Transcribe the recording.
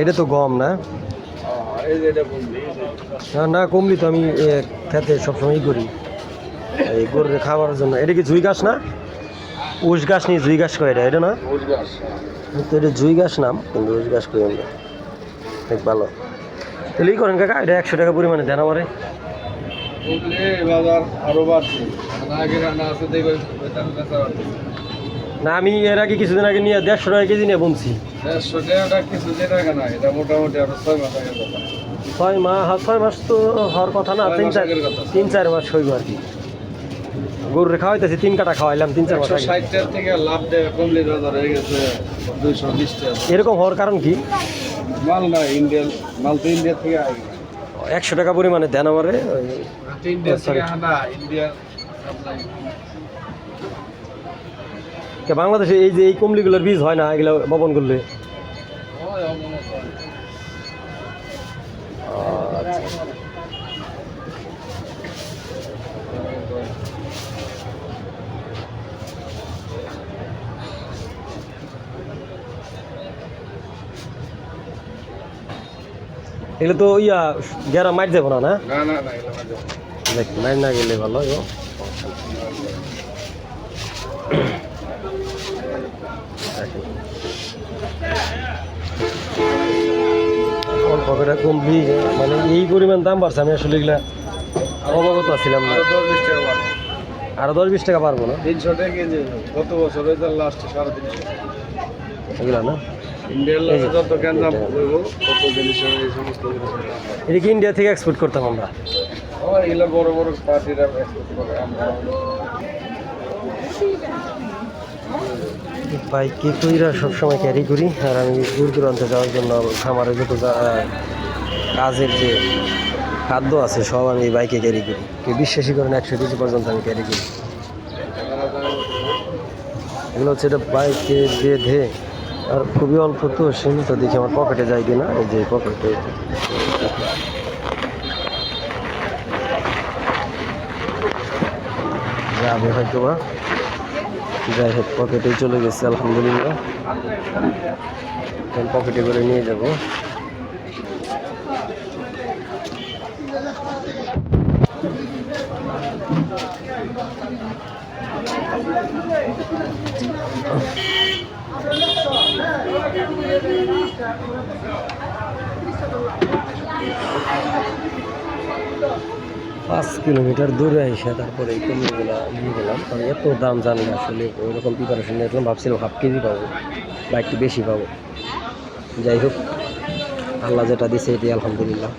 এটা তো গম না? না না কমলি তো আমি খেতে সবসময়ই করি। এই গরুর খাওয়ার জন্য। এটা কি জুই গাছ না? উস গাছ নিয়ে জুই গাছ কয় এটা এটা না? তো এটা জুই গাছ নাম কিন্তু উস গাছ কই আমরা? দেখ ভালো। তাহলে করেন কাকা এটা একশো টাকা পরিমাণে দেন আমারে। না আমি এর আগে কিছুদিন আগে নিয়ে দেড়শো টাকা কেজি নিয়ে বলছি দেড়শো টাকাটা কিছু টাকা না এটা মোটামুটি আরও ছয় মাস আগের কথা। ছয় মাস হ্যাঁ, ছয় মাস তো হওয়ার কথা না তিন চার তিন চার মাস হইব আর কি। গরুরে খাওয়াইতেছি তিন কাটা খাওয়াইলাম তিন চার মাস থেকে লাভ দেয় কমলি বাজার হয়ে গেছে দুইশো এরকম হওয়ার কারণ কি? মাল না ইন্ডিয়ান মাল তো ইন্ডিয়া থেকে একশো টাকা পরিমাণে দেন আমারে ইন্ডিয়া থেকে আনা ইন্ডিয়া সাপ্লাই কে বাংলাদেশে এই যে এই কমলিগুলোর বীজ হয় না এগুলো বপন করলে? এগুলো তো ইয়া গেরা মাইট যাব না না? দেখ মাইট না গেলে ভালো। অল্প করে কমবি মানে এই পরিমাণ দাম বাড়ছে আমি আসলে এগুলা অবগত আছিলাম না। আরও দশ বিশ টাকা পারব না? তিনশো টাকা কেজি। গত বছর লাস্টে সাড়ে তিনশো। এগুলা না। এটা। কি ইন্ডিয়া থেকে এক্সপোর্ট করতাম আমরা? ও এগুলো বড় বড় পার্টিরা export করে আমরা। বাইকে কইরা সবসময় ক্যারি করি? আর আমি দূর দূরান্তে যাওয়ার জন্য খামারে যত কাজের যে খাদ্য আছে, সব আমি বাইকে ক্যারি করি। কেউ বিশ্বাসই করেন একশো কেজি পর্যন্ত আমি ক্যারি করি। এগুলো হচ্ছে এটা বাইকে বেঁধে, আর খুবই অল্প তো, সীমিত, দেখি আমার পকেটে যায় কিনা, এই যে পকেটে যাবে হয়তো বা যাই হোক পকেটে চলে গেছে আলহামদুলিল্লাহ। এখন পকেটে করে নিয়ে যাব। পাঁচ কিলোমিটার দূরে এসে তারপরে এই কমিগুলো নিয়ে গেলাম। আমি এত দাম জানি না আসলে, ওইরকম প্রিপারেশন নিয়েছিলাম ভাবছিলাম হাফ কেজি পাবো বা একটু বেশি পাবো। যাই হোক, আল্লাহ যেটা দিছে এটি আলহামদুলিল্লাহ।